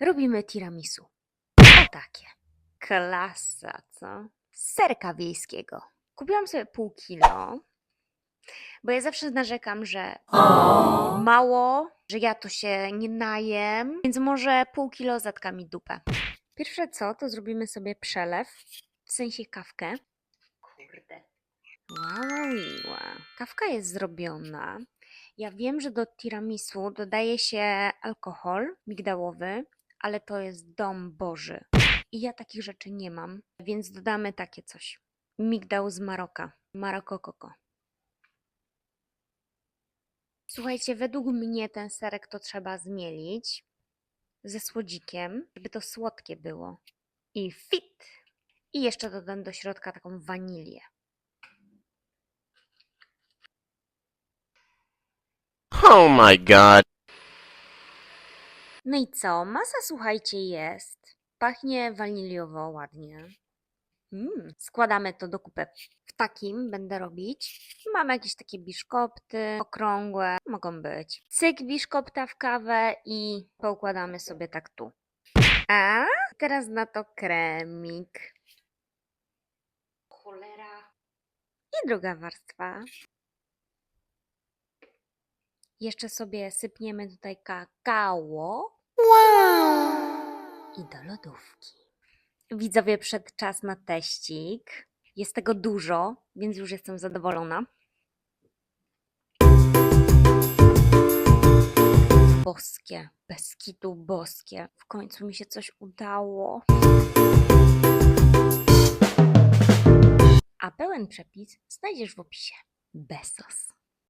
robimy tiramisu. O takie. Klasa, co? Serka wiejskiego. Kupiłam sobie pół kilo, bo ja zawsze narzekam, że mało, że ja to się nie najem, więc może pół kilo zatka mi dupę. Pierwsze co, to zrobimy sobie przelew, w sensie kawkę. Kurde. Wow, Kawka jest zrobiona. Ja wiem, że do tiramisu dodaje się alkohol migdałowy, ale to jest dom Boży. I ja takich rzeczy nie mam, więc dodamy takie coś. Migdał z Maroka. Maroko Coco. Słuchajcie, według mnie ten serek to trzeba zmielić ze słodzikiem, żeby to słodkie było. I fit! I jeszcze dodam do środka taką wanilię. Oh my god. No i co? Masa, słuchajcie, jest. Pachnie waniliowo ładnie. Mm, składamy to do kupy. W takim będę robić. Mam jakieś takie biszkopty okrągłe, mogą być. Cyk biszkopta w kawę i poukładamy sobie tak tu. A teraz na to kremik. Cholera. I druga warstwa. Jeszcze sobie sypniemy tutaj kakao. I do lodówki. Widzowie, przed czas na teścik. Jest tego dużo, więc już jestem zadowolona. Boskie, bez kitu boskie. W końcu mi się coś udało. A pełen przepis znajdziesz w opisie. Besos.